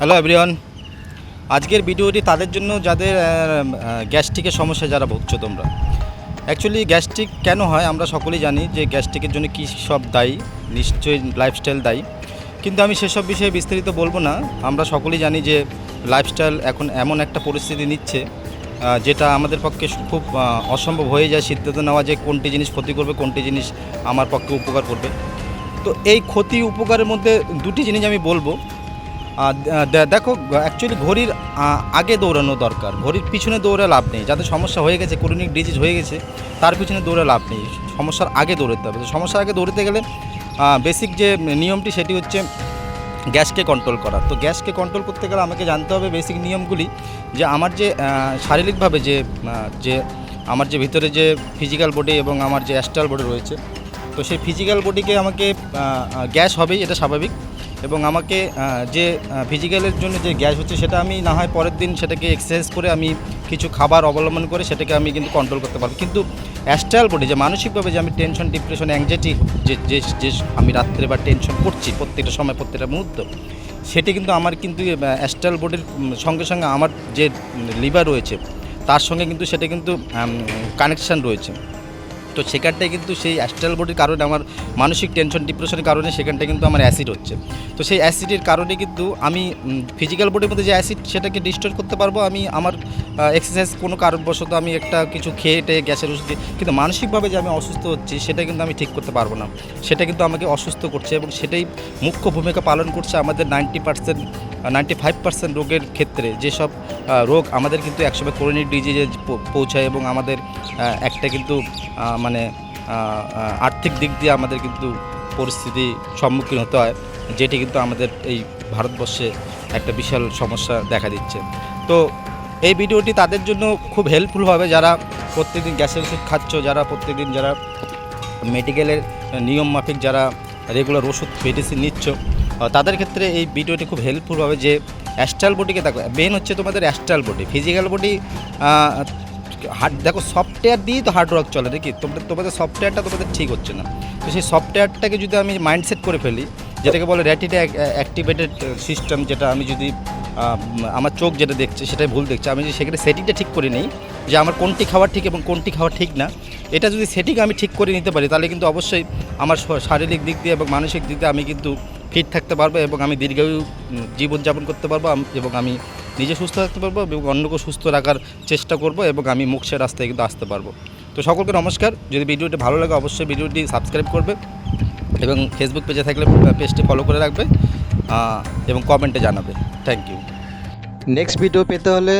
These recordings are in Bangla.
হ্যালো এভরিওয়ান আজকের ভিডিওটি তাদের জন্য যাদের গ্যাস্ট্রিকের সমস্যা যারা ভুগছো তোমরা। অ্যাকচুয়ালি গ্যাস্ট্রিক কেন হয় আমরা সকলেই জানি যে গ্যাস্ট্রিকের জন্য কী সব দায়ী, নিশ্চয়ই লাইফস্টাইল দায়ী। কিন্তু আমি সেসব বিষয়ে বিস্তারিত বলব না। আমরা সকলেই জানি যে লাইফস্টাইল এখন এমন একটা পরিস্থিতি নিচ্ছে যেটা আমাদের পক্ষে খুব অসম্ভব হয়ে যায়। সিদ্ধান্ত নেওয়া যে কোনটি জিনিস ক্ষতি করবে, কোনটি জিনিস আমার পক্ষে উপকার করবে। তো এই ক্ষতি উপকারের মধ্যে দুটি জিনিস আমি বলব। দেখো অ্যাকচুয়ালি ঘড়ির আগে দৌড়ানো দরকার। ঘড়ির পিছনে দৌড়ে লাভ নেই। যাদের সমস্যা হয়ে গেছে ক্রনিক ডিজিজ হয়ে গেছে, তার পিছনে দৌড়ে লাভ নেই। সমস্যার আগে দৌড়াতে হবে। সমস্যার আগে দৌড়তে গেলে বেসিক যে নিয়মটি, সেটি হচ্ছে গ্যাসকে কন্ট্রোল করা। তো গ্যাসকে কন্ট্রোল করতে গেলে আমাকে জানতে হবে বেসিক নিয়মগুলি, যে আমার যে শারীরিকভাবে যে যে, আমার যে ভিতরে যে ফিজিক্যাল বডি এবং আমার যে অ্যাস্ট্রাল বডি রয়েছে, তো সেই ফিজিক্যাল বডিকে আমাকে গ্যাস হবেই, এটা স্বাভাবিক। এবং আমাকে যে ফিজিক্যালের জন্য যে গ্যাস হচ্ছে সেটা আমি না হয় পরের দিন সেটাকে এক্সারসাইজ করে আমি কিছু খাবার অবলম্বন করে সেটাকে আমি কিন্তু কন্ট্রোল করতে পারব। কিন্তু অ্যাস্ট্রাল বডি যে মানসিকভাবে যে আমি টেনশন ডিপ্রেশন অ্যাংজাইটি যে যে যে আমি রাত্রে বা টেনশন করছি প্রত্যেকটা সময়, প্রত্যেকটা মুহূর্ত, সেটি কিন্তু আমার কিন্তু অ্যাস্ট্রাল বডির সঙ্গে সঙ্গে আমার যে লিভার রয়েছে, তার সঙ্গে কিন্তু সেটা কিন্তু কানেকশান রয়েছে। তো সেখানটায় কিন্তু সেই অ্যাস্ট্রাল বডির কারণে আমার মানসিক টেনশন ডিপ্রেশনের কারণে সেখানটায় কিন্তু আমার অ্যাসিড হচ্ছে। তো সেই অ্যাসিডের কারণে কিন্তু আমি ফিজিক্যাল বডির মধ্যে যে অ্যাসিড সেটাকে ডিস্টোর করতে পারব, আমি আমার এক্সারসাইজ কোনো কারণবশত আমি একটা কিছু খেয়ে টেয়ে গ্যাসের ওষুধ কিন্তু মানসিকভাবে যে আমি অসুস্থ হচ্ছি, সেটা কিন্তু আমি ঠিক করতে পারব না। সেটা কিন্তু আমাকে অসুস্থ করছে এবং সেটাই মুখ্য ভূমিকা পালন করছে আমাদের ninety percent ninety five percent রোগের ক্ষেত্রে। যেসব রোগ আমাদের কিন্তু একসময় ক্রনিক ডিজিজে পৌঁছায় এবং আমাদের একটা কিন্তু মানে আর্থিক দিক দিয়ে আমাদের কিন্তু পরিস্থিতি সম্মুখীন হতে হয়, যেটি কিন্তু আমাদের এই ভারতবর্ষে একটা বিশাল সমস্যা দেখা দিচ্ছে। তো এই ভিডিওটি তাদের জন্য খুব হেল্পফুল হবে, যারা প্রত্যেকদিন গ্যাসের ওষুধ খাচ্ছ, যারা প্রত্যেকদিন যারা মেডিকেলের নিয়ম মাফিক যারা রেগুলার ওষুধ মেডিসিন নিচ্ছ তাদের ক্ষেত্রে এই ভিডিওটি খুব হেল্পফুল হবে যে অ্যাস্ট্রাল বডিকে দেখো মেন হচ্ছে তোমাদের astral body physical body hard দেখো সফটওয়্যার দিয়েই তো হার্ড ওয়ার্ক চলে নাকি? তোমাদের তোমাদের সফটওয়্যারটা তোমাদের ঠিক হচ্ছে না। তো সেই সফটওয়্যারটাকে যদি আমি মাইন্ডসেট করে ফেলি, যেটাকে বলে র্যাটিটা অ্যাক্টিভেটেড সিস্টেম যেটা আমি যদি আমার চোখ যেটা দেখছে, সেটাই ভুল দেখছে, আমি যদি সেখানে সেটিংটা ঠিক করে নিই, যে আমার কোনটি খাওয়া ঠিক এবং কোনটি খাওয়া ঠিক না, এটা যদি সেটিং আমি ঠিক করে নিতে পারি, তাহলে কিন্তু অবশ্যই আমার শারীরিক দিক দিয়ে এবং মানসিক দিক দিয়ে আমি কিন্তু ফিট থাকতে পারব এবং আমি দীর্ঘায়ু জীবনযাপন করতে পারব এবং আমি নিজে সুস্থ থাকতে পারব এবং অন্যকে সুস্থ রাখার চেষ্টা করব এবং আমি মুখের রাস্তায় কিন্তু আসতে পারব। তো সকলকে নমস্কার। যদি ভিডিওটি ভালো লাগে অবশ্যই ভিডিওটি সাবস্ক্রাইব করবে এবং ফেসবুক পেজে থাকলে পেজটি ফলো করে রাখবে এবং কমেন্টে জানাবে। থ্যাংক ইউ নেক্সট ভিডিও পেতে হলে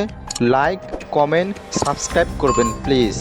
লাইক কমেন্ট সাবস্ক্রাইব করবেন প্লিজ